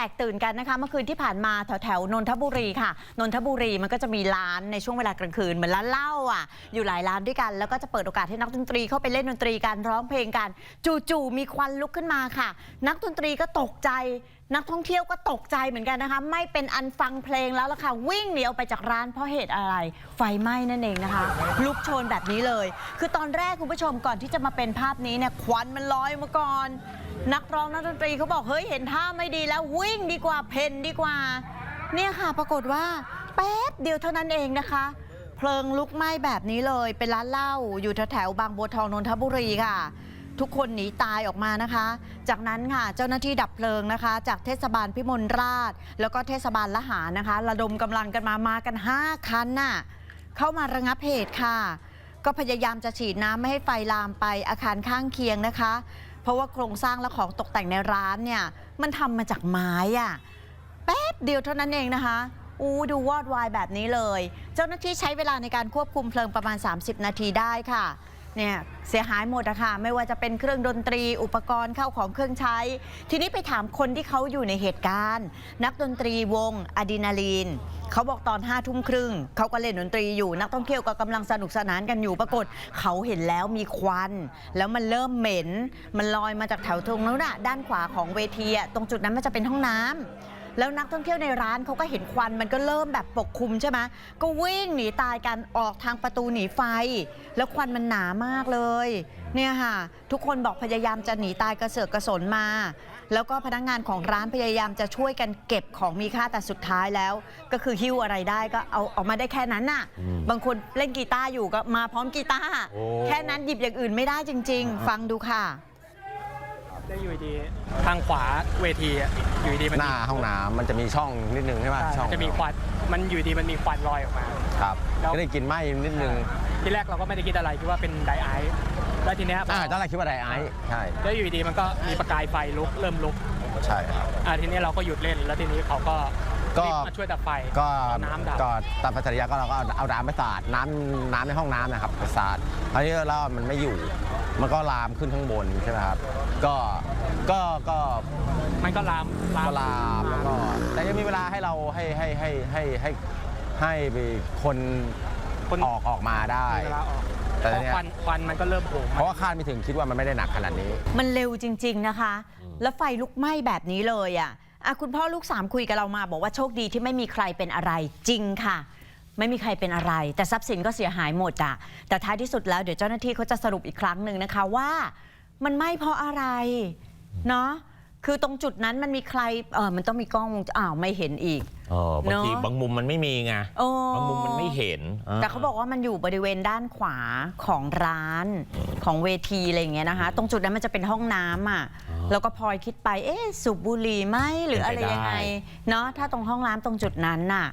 ตกตื่นกันนะคะ เมื่อคืนที่ผ่านมาแถวแถวนนทบุรีค่ะ นนทบุรีมันก็จะมีร้านในช่วงเวลากลางคืนเหมือนร้านเหล้าอะ อยู่หลายร้านด้วยกัน แล้วก็จะเปิดโอกาสให้นักดนตรีเข้าไปเล่นดนตรีกันร้องเพลงกัน จู่ๆมีควันลุกขึ้นมาค่ะ นักดนตรีก็ตกใจนักท่องเที่ยวก็ตกใจเหมือนกันนะคะ ไม่เป็นอันฟังเพลงแล้วล่ะค่ะวิ่งหนีออกไปจากร้านเพราะเหตุอะไร ไฟไหม้นั่นเองนะคะ ลุกโชนแบบนี้เลย คือตอนแรกคุณผู้ชมก่อนที่จะมาเป็นภาพนี้เนี่ยควันมันลอยมาก่อน นักร้องนักดนตรีเขาบอกเฮ้ยเห็นท่าไม่ดีแล้ววิ่งดีกว่าเพนดีกว่า เนี่ยค่ะปรากฏว่าแป๊บเดียวเท่านั้นเองนะคะ เพลิงลุกไหม้แบบนี้เลย เป็นร้านเหล้าอยู่แถวๆบางบัวทองนนทบุรีค่ะ ทุกคนหนีตายออกมานะคะ จากนั้นค่ะเจ้าหน้าที่ดับเพลิงนะคะ จากเทศบาลพิมลราช แล้วก็เทศบาลละหานะคะ ระดมกำลังกันมามากัน 5 คันน่ะเข้ามาระงับเหตุค่ะ ก็พยายามจะฉีดน้ำไม่ให้ไฟลามไปอาคารข้างเคียงนะคะ เพราะว่าโครงสร้างและของตกแต่งในร้านเนี่ยมันทำมาจากไม้อะแป๊บเดียวเท่านั้นเองนะคะอู้ดูวอดวายแบบนี้เลย เจ้าหน้าที่ใช้เวลาในการควบคุมเพลิงประมาณ 30 นาทีได้ค่ะ เนี่ยเสียหายหมดอะค่ะไม่ว่าจะเป็นเครื่องดนตรี อุปกรณ์เข้าของเครื่องใช้ ทีนี้ไปถามคนที่เขาอยู่ในเหตุการณ์ นักดนตรีวงอะดรีนาลีนเขาบอกตอนห้าทุ่มครึ่งเขาก็เล่นดนตรีอยู่นักท่องเที่ยวก็กำลังสนุกสนานกันอยู่ปรากฏเขาเห็นแล้วมีควัน แล้วมันเริ่มเหม็น มันลอยมาจากแถวตรงนั้นน่ะด้านขวาของเวทีอะตรงจุดนั้นมันจะเป็นห้องน้ำ แล้วนักท่องเที่ยวในร้านเขาก็เห็นควันมันก็เริ่มแบบปกคลุมใช่ไหมก็วิ่งหนีตายกันออกทางประตูหนีไฟ แล้วควันมันหนามากเลย เนี่ยค่ะ ทุกคนบอกพยายามจะหนีตายกระเสือกกระสนมา แล้วก็พนักงานของร้านพยายามจะช่วยกันเก็บของมีค่าแต่สุดท้ายแล้ว ก็คือหิ้วอะไรได้ก็เอาออกมาได้แค่นั้นน่ะอืมบางคนเล่นกีตาร์อยู่ก็มาพร้อมกีตาร์โอ้แค่นั้นหยิบอย่างอื่นไม่ได้จริง ๆ ฟังดูค่ะ ได้อยู่ดีทางขวาเวทีอะอยู่ดีมันหน้าห้องน้ำมันจะมีช่องนิดนึงใช่ไหมใช่ช่องจะมีควันมันอยู่ดีมันมีควันลอยออกมา ครับแล้ว ก็ได้กลินไหม้นิดนึงที่แรกเราก็ไม่ได้คิดอะไรคิดว่าเป็นไดไอซ์แล้วทีเนี้ยพออ่าตอนแรกคิดว่าไดไอซ์ใช่แล้วอยู่ดีมันก็มีประกายไฟลุกเริ่มลุกใช่ครับ อ่าทีเนี้ยเราก็หยุดเล่นแล้วทีนี้เขาก็ก็ รีบมาช่วยดับไฟก็เอาน้ำดับ ก็ตามปัจจัยก็เราก็เอาน้ำไปสาดน้ำน้ำในห้องน้ำนะครับไปสาดคราวนี้แล้วมันไม่อยู่ มันก็ลามขึ้นข้างบนใช่ไหมครับ ก็ก็ก็มันก็ลามก็ลามแล้วก็แต่ยังมีเวลาให้เราให้ให้ให้ให้ให้ให้ไปคนคนออกออกมาได้มีเวลาออกแต่เพราะเนี่ยควันควันมันก็เริ่มโผล่เพมาราะว่าคาดไม่ถึงคิดว่ามันไม่ได้หนักขนาดนี้ มันเร็วจริง ๆนะคะอืมแล้วไฟลุกไหม้แบบนี้เลยอะอะคุณพ่อลูกสามคุยกับเรามาบอกว่าโชคดีที่ไม่มีใครเป็นอะไรจริงค่ะ ไม่มีใครเป็นอะไร แต่ทรัพย์สินก็เสียหายหมดอะแต่ท้ายที่สุดแล้วเดี๋ยวเจ้าหน้าที่เขาจะสรุปอีกครั้งหนึ่งนะคะว่า มันไหม้เพราะอะไร เนาะคือตรงจุดนั้นมันมีใครเออมันต้องมีกล้องวงจรอ้าวไม่เห็นอีกเออบางทีเนอะ บางมุมมันไม่มีไงโอ้บางมุมมันไม่เห็นแต่เขาบอกว่ามันอยู่บริเวณด้านขวาของร้านของเวทีอะไรอย่างเงี้ยนะคะ ตรงจุดนั้นมันจะเป็นห้องน้ำอะอ๋อแล้วก็พลอยคิดไปเอ๊ะสูบบุหรี่ไหมหรืออะไรเป็นไปได้ยังไงเนาะถ้าตรงห้องน้ำตรงจุดนั้นน่ะ